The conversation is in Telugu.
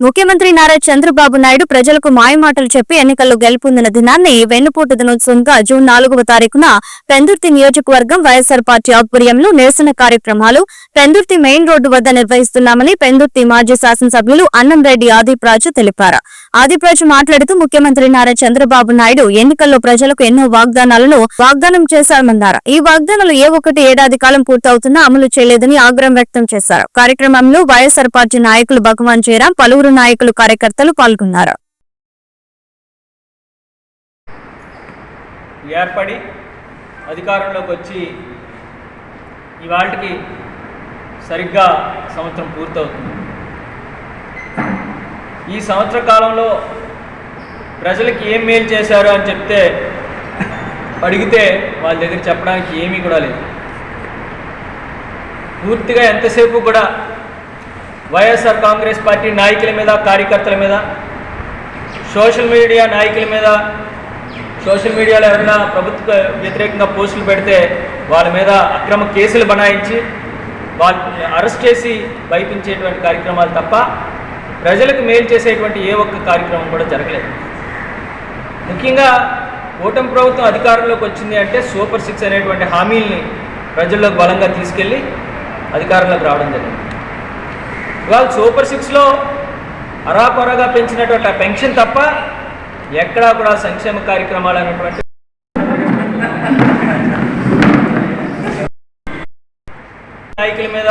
ముఖ్యమంత్రి నారా చంద్రబాబు నాయుడు ప్రజలకు మాయమాటలు చెప్పి ఎన్నికల్లో గెలుపొందిన దినాన్ని వెన్నుపోటు దినోత్సవంగా జూన్ నాలుగవ తారీఖున పెందుర్తి నియోజకవర్గం వైఎస్సార్ పార్టీ ఆధ్వర్యంలో నిరసన కార్యక్రమాలు పెందుర్తి మెయిన్ రోడ్డు వద్ద నిర్వహిస్తున్నామని పెందుర్తి మాజీ శాసనసభ్యులు అన్నంరెడ్డి ఆదిప్రాజు తెలిపారు. ఆదిప్రాజు మాట్లాడుతూ ముఖ్యమంత్రి నారా చంద్రబాబు నాయుడు ఎన్నికల్లో ప్రజలకు ఎన్నో వాగ్దానాలను వాగ్దానం చేశామన్నారు. ఈ వాగ్దానాలు ఏ ఒక్కటి ఏడాది కాలం పూర్తవుతున్నా అమలు చేయలేదని ఆగ్రహం వ్యక్తం చేశారు. కార్యక్రమంలో వైఎస్సార్ పార్టీ నాయకులు భగవాన్ జయరాం పలువురు పలువురు నాయకులు కార్యకర్తలు పాల్గొన్నారు. ఏర్పడి అధికారంలోకి వచ్చి ఇవాళకి సరిగ్గా సంవత్సరం పూర్తవుతుంది. ఈ సంవత్సర కాలంలో ప్రజలకి ఏం మేలు చేశారు అని చెప్తే అడిగితే వాళ్ళ దగ్గర చెప్పడానికి ఏమీ కూడా లేదు. పూర్తిగా ఎంతసేపు కూడా వైఎస్ఆర్ కాంగ్రెస్ పార్టీ నాయకుల మీద కార్యకర్తల మీద సోషల్ మీడియా నాయకుల మీద సోషల్ మీడియాలో ఎవరైనా ప్రభుత్వ వ్యతిరేకంగా పోస్టులు పెడితే వాళ్ళ మీద అక్రమ కేసులు బనాయించి వాళ్ళని అరెస్ట్ చేసి భయపించేటువంటి కార్యక్రమాలు తప్ప ప్రజలకు మేలు చేసేటువంటి ఏ ఒక్క కార్యక్రమం కూడా జరగలేదు. ముఖ్యంగా కూటమి ప్రభుత్వం అధికారంలోకి వచ్చింది అంటే సూపర్ సిక్స్ అనేటువంటి హామీల్ని ప్రజల్లోకి బలంగా తీసుకెళ్ళి అధికారంలోకి రావడం జరిగింది. ఇవాళ సూపర్ సిక్స్లో అరాకొరగా పెంచినటువంటి ఆ పెన్షన్ తప్ప ఎక్కడా కూడా సంక్షేమ కార్యక్రమాలు అనేటువంటి నాయకుల మీద